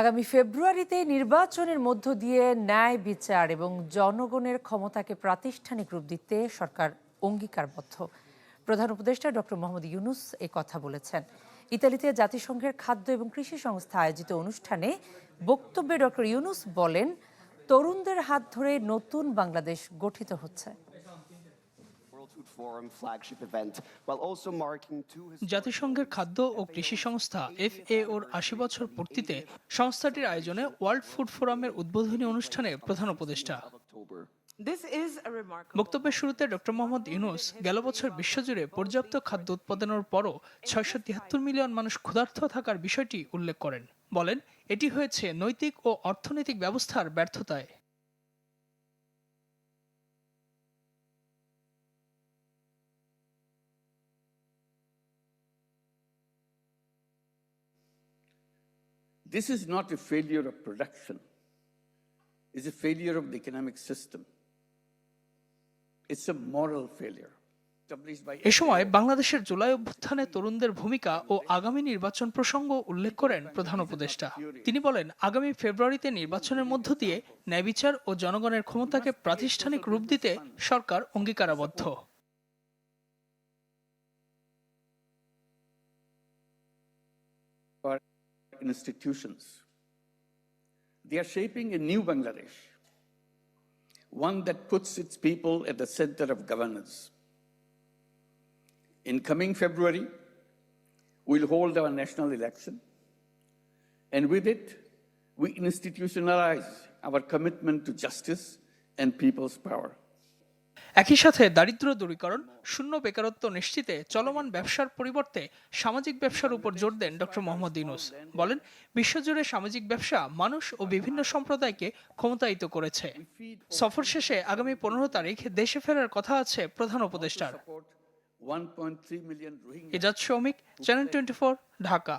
আগামী ফেব্রুয়ারিতে নির্বাচনের মধ্য দিয়ে ন্যায় বিচার এবং জনগণের ক্ষমতাকে প্রাতিষ্ঠানিক রূপ দিতে সরকার অঙ্গীকারবদ্ধ। প্রধান উপদেষ্টা ডক্টর মোহাম্মদ ইউনুস এ কথা বলেছেন। ইতালিতে জাতিসংঘের খাদ্য এবং কৃষি সংস্থা আয়োজিত অনুষ্ঠানে বক্তব্যে ডক্টর ইউনুস বলেন, তরুণদের হাত ধরে নতুন বাংলাদেশ গঠিত হচ্ছে। জাতিসংঘের খাদ্য ও কৃষি সংস্থা এফএওর আশি বছর পূর্তিতে সংস্থাটির আয়োজনে ওয়ার্ল্ড ফুড ফোরামের উদ্বোধনী অনুষ্ঠানে প্রধান উপদেষ্টা. বক্তব্যের শুরুতে ডক্টর মোহাম্মদ ইউনুস গেল বছর বিশ্বজুড়ে পর্যাপ্ত খাদ্য উৎপাদনের পরও ছয়শো তিয়াত্তর মিলিয়ন মানুষ ক্ষুধার্ত থাকার বিষয়টি উল্লেখ করেন। বলেন এটি হয়েছে নৈতিক ও অর্থনৈতিক ব্যবস্থার ব্যর্থতায়। This is not a failure of production. It's a failure of the economic system. It's a moral failure. এ সময় বাংলাদেশের জুলাই অভ্যুত্থানে তরুণদের ভূমিকা ও আগামী নির্বাচন প্রসঙ্গ উল্লেখ করেন প্রধান উপদেষ্টা তিনি বলেন আগামী ফেব্রুয়ারিতে নির্বাচনের মধ্য দিয়ে ন্যায়বিচার ও জনগণের ক্ষমতাকে প্রাতিষ্ঠানিক রূপ দিতে সরকার অঙ্গীকারাবদ্ধ institutions. They are shaping a new Bangladesh, one that puts its people at the center of governance. In coming February, we'll hold our national election, and with it, we institutionalize our commitment to justice and people's power. একই সাথে দারিদ্র্য দূরীকরণ শূন্য বেকারত্ব নিশ্চিতে চলমান ব্যবসার পরিবর্তে সামাজিক ব্যবসার উপর জোর দেন ডক্টর মোহাম্মদ ইউনুস। বলেন বিশ্বজুড়ে সামাজিক ব্যবসা মানুষ ও বিভিন্ন সম্প্রদায়কে ক্ষমতায়িত করেছে। সফর শেষে আগামী পনেরো তারিখ দেশে ফেরার কথা আছে প্রধান উপদেষ্টার। Support 1.3 million Rohingya. এজাজ শ্রমিক চ্যানেল টোয়েন্টি ঢাকা।